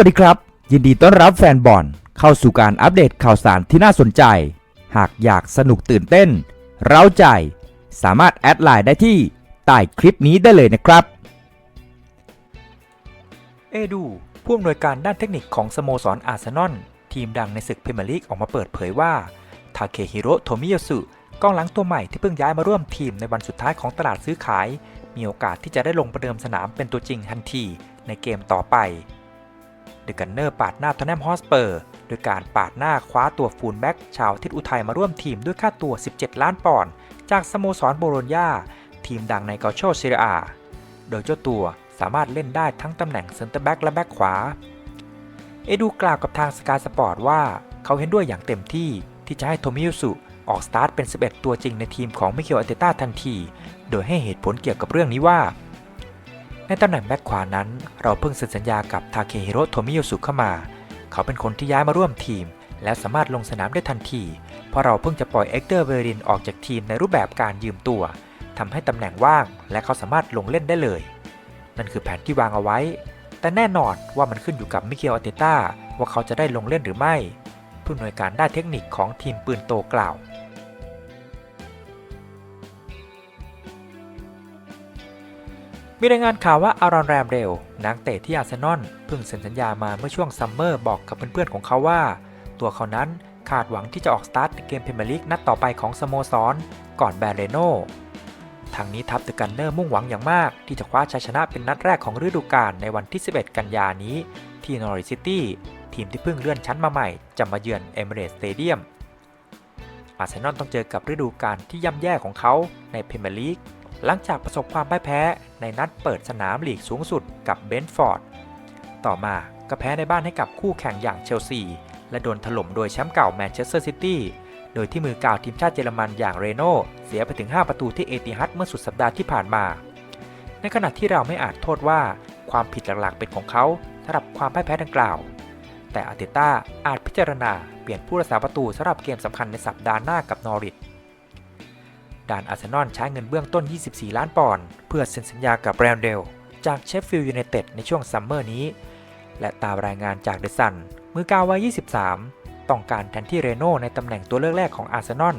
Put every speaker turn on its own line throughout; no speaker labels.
วัสดีครับ ยินดีต้อนรับแฟนบอลเข้าสู่การอัปเดตข่าวสารที่น่าสนใจ หากอยากสนุกตื่นเต้น เร้าใจ สามารถแอดไลน์ได้ที่ใต้คลิปนี้ได้เลยนะครับ
เอดูผู้อำนวยการด้านเทคนิคของสโมสรอาร์เซนอลทีมดังในศึกพรีเมียร์ลีกออกมาเปิดเผยว่าทาเคฮิโร่โทมิยาสุกองหลังตัวใหม่ที่เพิ่งย้ายมาร่วมทีมในวันสุดท้ายของตลาดซื้อขาย มีโอกาสที่จะได้ลงประเดิมสนามเป็นตัวจริงทันทีในเกมต่อไป เดอะกันเนอร์ปาดหน้าทอนแนมฮอสเปอร์โดยการปาดหน้าคว้าตัวฟูลแบ็กชาวทิศอุทัยมาร่วมทีมด้วยค่าตัว 17 ล้านปอนด์จากสโมสรโบโลญญาทีมดังในเกาโชเซเรียอา โดยเจ้าตัวสามารถเล่นได้ทั้งตำแหน่งเซนเตอร์แบ็กและแบ็กขวา เอดูกล่าวกับทางสกายสปอร์ตว่าเขาเห็นด้วยอย่างเต็มที่ที่จะให้โทมิยุสุออกสตาร์ทเป็น 11 ตัวจริงในทีมของมิเคลอาเตต้าทันที โดยให้เหตุผลเกี่ยวกับเรื่องนี้ว่า ในตำแหน่งแบ็กขวานั้น เราเพิ่งเซ็นสัญญากับทาเคฮิโร่โทมิโยสุเข้ามา เขาเป็นคนที่ย้ายมาร่วมทีม และสามารถลงสนามได้ทันที เพราะเราเพิ่งจะปล่อยเอ็กเตอร์เวรินออกจากทีมในรูปแบบการยืมตัวทำให้ตำแหน่งว่าง และเขาสามารถลงเล่นได้เลย นั่นคือแผนที่วางเอาไว้ แต่แน่นอนว่ามันขึ้นอยู่กับมิเกลอาเตต้าว่าเขาจะได้ลงเล่นหรือไม่ ผู้อำนวยการด้านเทคนิคของทีมปืนโตกล่าว มีรายงานข่าวว่าอารอนแรมเรลนักเตะที่อาร์เซนอลเพิ่งเซ็นสัญญามาเมื่อช่วงซัมเมอร์บอกกับเพื่อนๆของเขาว่า ตัวเขานั้นคาดหวังที่จะออกสตาร์ทในเกมพรีเมียร์ลีกนัดต่อไปของสโมสร ก่อนแบรเรโนทางนี้ทัพเดอะกันเนอร์มุ่งหวังอย่างมาก ที่จะคว้าชัยชนะเป็นนัดแรกของฤดูกาลในวันที่ 11 กันยานี้ ที่นอริซิตี้ทีมที่เพิ่งเลื่อนชั้นมาใหม่ จะมาเยือนเอมิเรตสเตเดียมอาร์เซนอลต้องเจอกับฤดูกาลที่ย่ำแย่ของเขาในพรีเมียร์ลีก หลังจากประสบความพ่ายแพ้ในนัดเปิดสนามลีกสูงสุดกับเบนฟอร์ด ต่อมาก็แพ้ในบ้านให้กับคู่แข่งอย่างเชลซี และโดนถล่มโดยแชมป์เก่าแมนเชสเตอร์ซิตี้ โดยที่มือกาวทีมชาติเยอรมันอย่างเรโน่เสียไปถึง 5 ประตูที่เอติฮัดเมื่อสุดสัปดาห์ที่ผ่านมา ในขณะที่เราไม่อาจโทษว่าความผิดหลักๆเป็นของเขาสำหรับความพ่ายแพ้ดังกล่าว แต่อาร์เตต้าอาจพิจารณาเปลี่ยนผู้รักษาประตูสำหรับเกมสำคัญในสัปดาห์หน้ากับนอริท ดานอาร์เซนอลใช้เงินเบื้องต้น 24 ล้านปอนด์เพื่อเซ็นสัญญากับแบรนเดลจากเชฟฟิลด์ยูไนเต็ดในช่วงซัมเมอร์นี้ และตามรายงานจากเดอะซันมือกาววัย 23 ต้องการแทนที่เรโน่ในตำแหน่งตัวเลือกแรกของอาร์เซนอล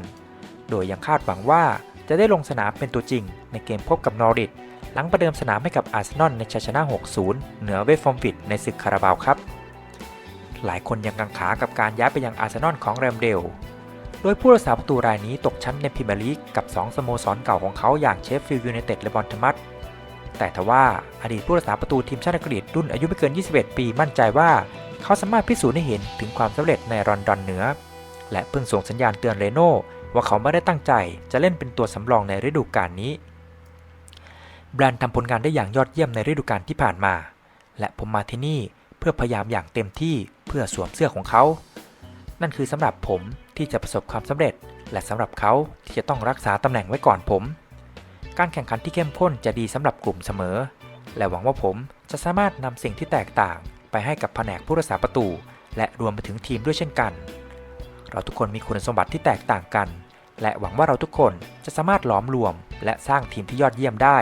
โดยยังคาดหวังว่าจะได้ลงสนามเป็นตัวจริง ในเกมพบกับนอริทหลังประเดิมสนามให้กับอาร์เซนอลในชัยชนะ 6-0 เหนือเวฟฟอร์มฟิตในศึกคาราบาวครับ หลายคนยังกังขากับการย้ายไปยังอาร์เซนอลของแรมเดล โดยผู้รักษาประตูรายนี้ตกชั้นในพรีเมียร์ลีกกับ 2 สโมสรเก่าของเขาอย่างเชฟฟิลด์ยูไนเต็ดและบอลทมัสแต่ทว่าอดีตผู้รักษาประตูทีมชาติอังกฤษรุ่นอายุไม่เกิน 21 ปีมั่นใจว่า เขาสามารถพิสูจน์ให้เห็นถึงความสำเร็จในรอนดอนเหนือ และเพิ่งส่งสัญญาณเตือนเรโน่ว่าเขาไม่ได้ตั้งใจจะเล่นเป็นตัวสำรองในฤดูกาลนี้ แบรนด์ทำผลงานได้อย่างยอดเยี่ยมในฤดูกาลที่ผ่านมา และผมมาที่นี่เพื่อพยายามอย่างเต็มที่เพื่อสวมเสื้อของเขา นั่นคือสำหรับผม ที่จะประสบความสำเร็จ และสำหรับเขาที่จะต้องรักษาตำแหน่งไว้ก่อนผม การแข่งขันที่เข้มข้นจะดีสำหรับกลุ่มเสมอ และหวังว่าผมจะสามารถนำสิ่งที่แตกต่าง ไปให้กับแผนกผู้รักษาประตู และรวมไปถึงทีมด้วยเช่นกัน เราทุกคนมีคุณสมบัติที่แตกต่างกัน และหวังว่าเราทุกคนจะสามารถหลอมรวม และสร้างทีมที่ยอดเยี่ยมได้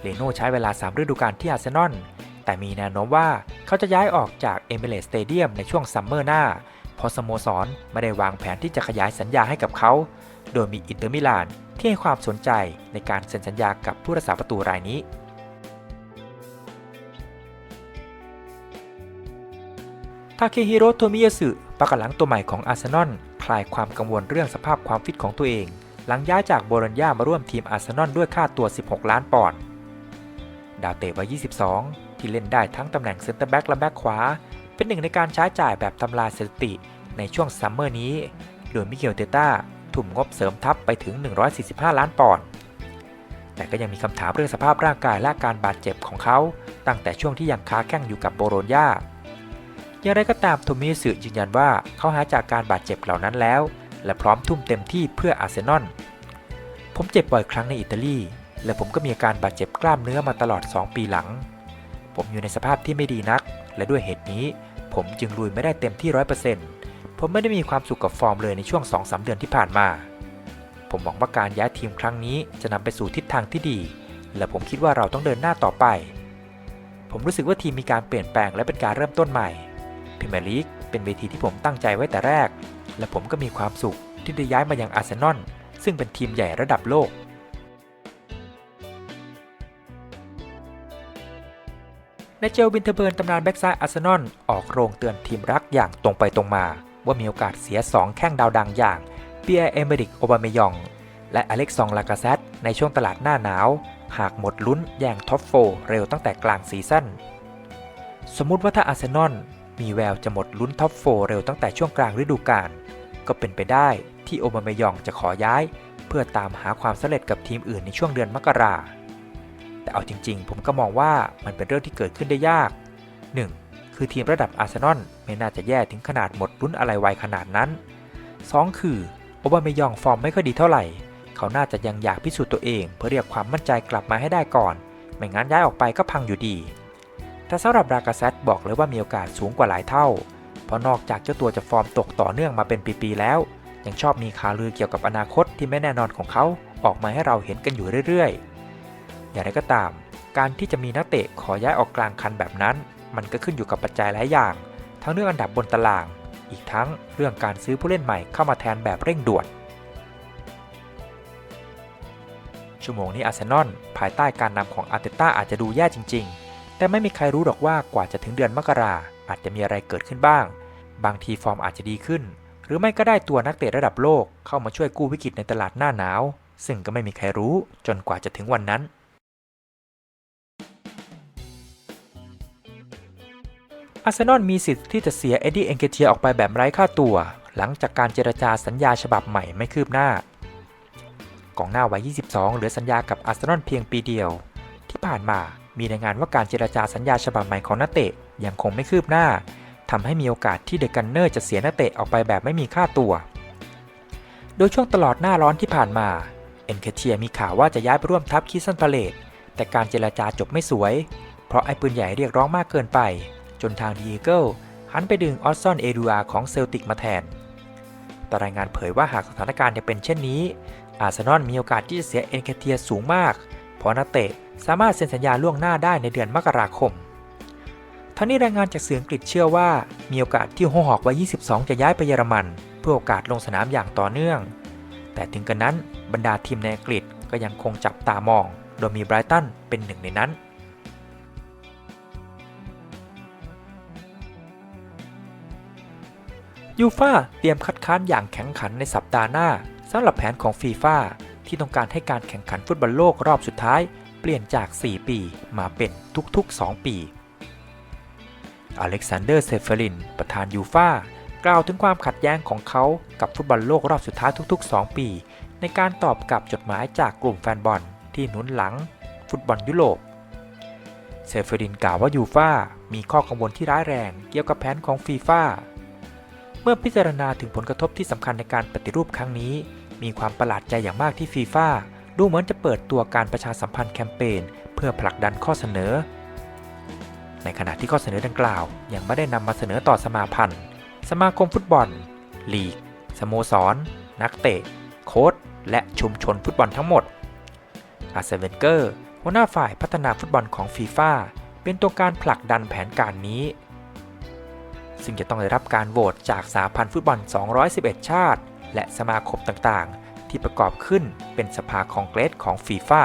เลโน่ใช้เวลา 3 ฤดูกาลที่อาร์เซนอลแต่มีแนวโน้มว่าเขาจะย้ายออกจากเอมิเรตสเตเดียมในช่วงซัมเมอร์หน้า เพราะสโมสรไม่ได้วางแผนที่จะขยายสัญญาให้กับเขา โดยมีอินเตอร์มิลานที่ให้ความสนใจในการเซ็นสัญญากับผู้รักษาประตูรายนี้ ทาเคฮิโร่โทมิยาสึปากหลังตัวใหม่ของอาร์เซนอลคลายความกังวลเรื่องสภาพความฟิตของตัวเอง หลังย้ายจากโบโลญญามาร่วมทีมอาร์เซนอลด้วยค่าตัว 16 ล้านปอนด์ ดาวเตะวัย 22 ที่เล่นได้ทั้งตำแหน่งเซนเตอร์แบ็กและแบ็กขวา เป็นหนึ่งในการใช้จ่ายแบบทำลายสถิติในช่วงซัมเมอร์นี้ โดยมิเกลเตต้าทุ่มงบเสริมทัพไปถึง 145 ล้านปอนด์ แต่ก็ยังมีคำถามเรื่องสภาพร่างกายและการบาดเจ็บของเขา ตั้งแต่ช่วงที่ยังค้าแข้งอยู่กับโบโลญญาอย่างไรก็ตามโทมิสึยืนยันว่าเขาหายจากการบาดเจ็บเหล่านั้นแล้ว และพร้อมทุ่มเต็มที่เพื่ออาร์เซนอล ผมเจ็บบ่อยครั้งในอิตาลี และผมก็มีอาการบาดเจ็บกล้ามเนื้อมาตลอด 2 ปีหลัง ผมอยู่ในสภาพที่ไม่ดีนัก และด้วยเหตุนี้ ผมจึงลุยไม่ได้เต็มที่100%ผมไม่ได้มีความสุขกับฟอร์มเลยในช่วง 2-3 เดือนที่ผ่านมา ผมหวังว่าการย้ายทีมครั้งนี้จะนำไปสู่ทิศทางที่ดี และผมคิดว่าเราต้องเดินหน้าต่อไป ผมรู้สึกว่าทีมมีการเปลี่ยนแปลงและเป็นการเริ่มต้นใหม่พรีเมียร์ลีกเป็นเวทีที่ผมตั้งใจไว้แต่แรก และผมก็มีความสุขที่ได้ย้ายมายังอาร์เซนอลซึ่งเป็นทีมใหญ่ระดับโลก นเจลวินเทเบิร์นตำนานแบ็กซ้ายอาร์เซนอลออกโรงเตือนทีมรักอย่างตรงไปตรงมา ว่ามีโอกาสเสีย 2 แข้งดาวดังอย่างเปียร์เอเมริกโอบามยอง และอเล็กซองลากาเซตในช่วงตลาดหน้าหนาว หากหมดลุ้นแย่งท็อปโฟเร็วตั้งแต่กลางซีซั่นสมมุติว่าถ้าอาร์เซนอลมีแววจะหมดลุ้นท็อปโฟเร็วตั้งแต่ช่วงกลางฤดูกาลก็เป็นไปได้ที่โอบามยองจะขอย้าย เพื่อตามหาความสำเร็จกับทีมอื่นในช่วงเดือนมกรา แต่เอาจริง ๆ ผมก็มองว่ามันเป็นเรื่องที่เกิดขึ้นได้ยาก 1. คือทีมระดับอาร์เซนอลไม่น่าจะแย่ถึงขนาดหมดลุ้นอะไรไวขนาดนั้น 2. คือโอบามายองฟอร์มไม่ค่อยดีเท่าไหร่ เขาน่าจะยังอยากพิสูจน์ตัวเอง เพื่อเรียกความมั่นใจกลับมาให้ได้ก่อน ไม่งั้นย้ายออกไปก็พังอยู่ดีแต่สำหรับรากาเซตบอกเลยว่ามีโอกาสสูงกว่าหลายเท่า เพราะนอกจากเจ้าตัวจะฟอร์มตกต่อเนื่องมาเป็นปีๆแล้ว ยังชอบมีข่าวลือเกี่ยวกับอนาคตที่ไม่แน่นอนของเขาออกมาให้เราเห็นกันอยู่เรื่อยๆ อย่างไรก็ตาม การที่จะมีนักเตะขอย้ายออกกลางคันแบบนั้น มันก็ขึ้นอยู่กับปัจจัยหลายอย่าง ทั้งเรื่องอันดับบนตาราง อีกทั้งเรื่องการซื้อผู้เล่นใหม่เข้ามาแทนแบบเร่งด่วน ชั่วโมงนี้อาร์เซนอลภายใต้การนำของอาร์เตต้าอาจจะดูแย่จริง ๆ แต่ไม่มีใครรู้หรอกว่ากว่าจะถึงเดือนมกราอาจจะมีอะไรเกิดขึ้นบ้าง บางทีฟอร์มอาจจะดีขึ้น หรือไม่ก็ได้ตัวนักเตะระดับโลกเข้ามาช่วยกู้วิกฤตในตลาดหน้าหนาว ซึ่งก็ไม่มีใครรู้จนกว่าจะถึงวันนั้น อาร์เซนอลมีสิทธิ์ที่จะเสียเอ็ดดี้เอนเกเทียออกไปแบบไร้ค่าตัว หลังจากการเจรจาสัญญาฉบับใหม่ไม่คืบหน้ากองหน้าวัย 22 เหลือสัญญากับอาร์เซนอลเพียงปีเดียว ที่ผ่านมามีรายงานว่าการเจรจาสัญญาฉบับใหม่ของนักเตะยังคงไม่คืบหน้าทำให้มีโอกาสที่เดอะกันเนอร์จะเสียนักเตะออกไปแบบไม่มีค่าตัว โดยช่วงตลอดหน้าร้อนที่ผ่านมาเอนเคเทียมีข่าวว่าจะย้ายไปร่วมทัพคิสซันพาเลตแต่การเจรจาจบไม่สวย เพราะไอ้ปืนใหญ่เรียกร้องมากเกินไป จนทางดีเอเกิลหันไปดึงออสซอนเอดูอาของเซลติกมาแทน แต่รายงานเผยว่าหากสถานการณ์ยังเป็นเช่นนี้ อาร์เซนอลมีโอกาสที่จะเสียเอ็นเคเทียสูงมาก เพราะนักเตะสามารถเซ็นสัญญาล่วงหน้าได้ในเดือนมกราคมทั้งนี้รายงานจากสื่ออังกฤษเชื่อว่ามีโอกาสที่โฮฮอกวัย 22 จะย้ายไปเยอรมัน เพื่อโอกาสลงสนามอย่างต่อเนื่อง แต่ถึงกระนั้นบรรดาทีมในอังกฤษก็ยังคงจับตามอง โดยมีไบรตันเป็นหนึ่งในนั้น ยูฟาเตรียมคัดค้านอย่างแข็งขันในสัปดาห์หน้าสำหรับแผนของฟีฟ่าที่ต้องการให้การแข่งขันฟุตบอลโลกรอบสุดท้าย เปลี่ยนจาก 4 ปีมาเป็นทุก ๆ 2 ปี อเล็กซานเดอร์เซฟเฟริน ประธานยูฟากล่าวถึงความขัดแย้งของเขากับฟุตบอลโลกรอบสุดท้ายทุก ๆ 2 ปี ในการตอบกลับจดหมายจากกลุ่มแฟนบอลที่หนุนหลัง ฟุตบอลยุโรปเซฟเฟรินกล่าวว่ายูฟามีข้อกังวลที่ร้ายแรงเกี่ยวกับแผนของฟีฟ่า มื่อพิจารณาถึงผลกระทบที่สำคัญในการปฏิรูปครั้งนี้ มีความประหลาดใจอย่างมากที่ฟีฟ่าดูเหมือนจะเปิดตัวการประชาสัมพันธ์แคมเปญเพื่อผลักดันข้อเสนอ ในขณะที่ข้อเสนอดังกล่าว ยังไม่ได้นำมาเสนอต่อสมาพันธ์ สมาคมฟุตบอล ลีก สโมสร นักเตะ โค้ชและชุมชนฟุตบอลทั้งหมด อาร์เซเวนเกอร์หัวหน้าฝ่ายพัฒนาฟุตบอลของฟีฟ่าเป็นตัวการผลักดันแผนการนี้ ซึ่งจะต้องได้รับการโหวตจากสาพันธ์ฟุตบอล 211 ชาติ และสมาคมต่างๆ ที่ประกอบขึ้นเป็นสภาคองเกรสของฟีฟ่า